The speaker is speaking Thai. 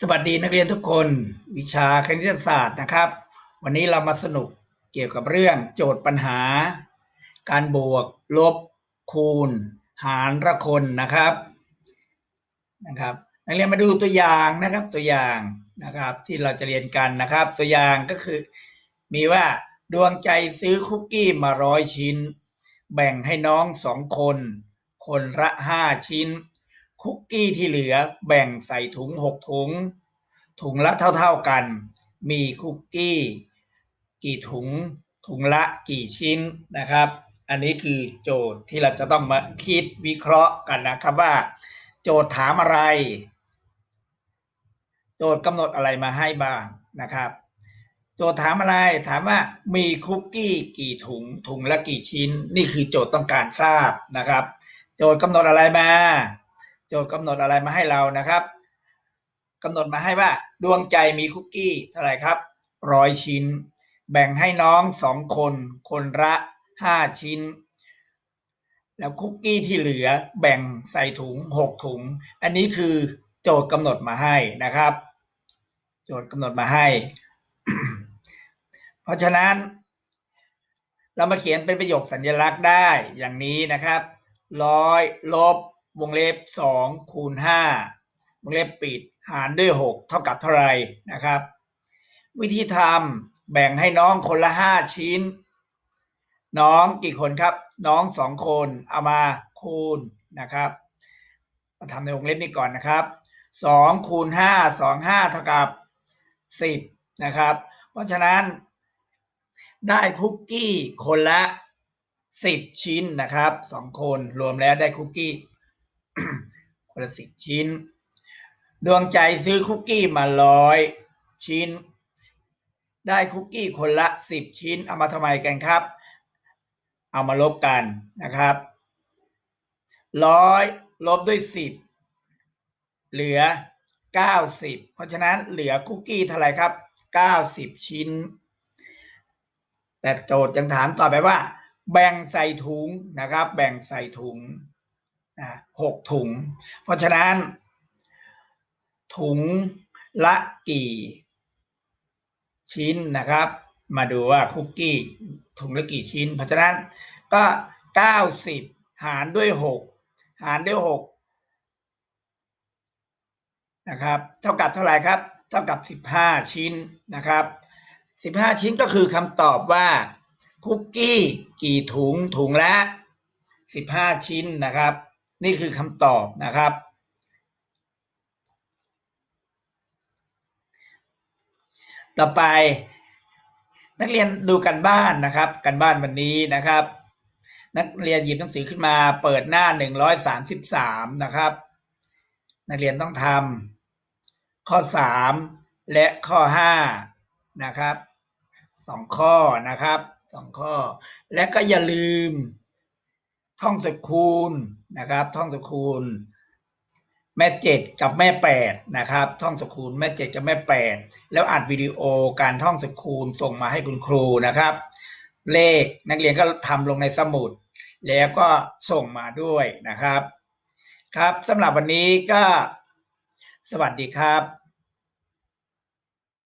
สวัสดีนักเรียนทุกคนวิชาคณิตศาสตร์นะครับ วันนี้เรามาสนุกเกี่ยวกับเรื่องโจทย์ปัญหา การบวก ลบ คูณ หารละคนนะครับนะครับนักเรียนมาดูตัวอย่างนะครับตัวอย่างนะครับที่เราจะเรียนกันนะครับ ตัวอย่างก็คือ มีว่าดวงใจซื้อคุกกี้มาร้อยชิ้น แบ่งให้น้องสองคน คนละห้าชิ้น คุกกี้ที่เหลือแบ่งใส่ถุงหกถุง ถุงละเท่าๆกัน มีคุกกี้ กี่ถุง ถุงละกี่ชิ้นนะครับ อันนี้คือโจทย์ที่เราจะต้องมาคิดวิเคราะห์กันนะครับว่า โจทย์ถามอะไร โจทย์กำหนดอะไรมาให้บ้างนะครับ โจทย์ถามอะไรถามว่ามีคุกกี้กี่ถุง ถุงละกี่ชิ้น นี่คือโจทย์ต้องการทราบนะครับ โจทย์กำหนดอะไรมาโทย์กำหนดอะไรมาให้เรานะครับกำหนดมาให้ว่าดวงใจมีคุกกี้เท่าไหร่ครับร้อยชิ้น แบ่งให้น้องสองคน คนละห้าชิ้น แล้วคุกกี้ที่เหลือแบ่งใส่ถุงหกถุง อันนี้คือโจทย์กำหนดมาให้นะครับ โจทย์กำหนดมาให้ เพราะฉะนั้นเรามาเขียนเป็นประโยคสัญลักษณ์ได้อย่างนี้นะครับร้อยลบ วงเล็บสองคูณห้าวงเล็บปิดหารด้วยหกเท่ากับเท่าไรนะครับ วิธีทำแบ่งให้น้องคนละห้าชิ้น น้องกี่คนครับ น้องสองคนเอามาคูณนะครับมาทำในวงเล็บนี้ก่อนนะครับสองคูณห้าสองห้าเท่ากับสิบนะครับ เพราะฉะนั้นได้คุกกี้คนละสิบชิ้นนะครับสองคนรวมแล้วได้คุกกี้ คนละสิบชิ้น ดวงใจซื้อคุกกี้มาร้อยชิ้น ได้คุกกี้คนละสิบชิ้น เอามาทำไมกันครับ เอามาลบกันนะครับร้อยลบด้วยสิบเหลือเก้าสิบเพราะฉะนั้นเหลือคุกกี้เท่าไหร่ครับเก้าสิบชิ้น แต่โจทย์ยังถามต่อไปว่า แบ่งใส่ถุงนะครับ แบ่งใส่ถุง นะหกถุง เพราะฉะนั้น ถุงละกี่ชิ้นนะครับ มาดูว่าคุกกี้ถุงละกี่ชิ้น เพราะฉะนั้นก็เก้าสิบหารด้วยหกหารด้วยหกนะครับ เท่ากับเท่าไหร่ครับ เท่ากับสิบห้าชิ้นนะครับสิบห้าชิ้นก็คือคำตอบว่าคุกกี้กี่ถุงถุงละสิบห้าชิ้นนะครับ นี่คือคำตอบนะครับ ต่อไป นักเรียนดูกันบ้านนะครับ กันบ้านวันนี้นะครับ นักเรียนหยิบหนังสือขึ้นมา เปิดหน้าหนึ่งร้อยสามสิบสามนะครับ นักเรียนต้องทำข้อสามและข้อห้านะครับสองข้อนะครับสองข้อ และก็อย่าลืม ท่องสคูณนะครับท่องสคูณแม่เจ็ดกับแม่แปดนะครับ ท่องสคูณแม่เจ็ดกับแม่แปดแล้วอัดวิดีโอการท่องสคูณส่งมาให้คุณครูนะครับ เลขนักเรียนก็ทำลงในสมุด แล้วก็ส่งมาด้วยนะครับ ครับสำหรับวันนี้ก็สวัสดีครับ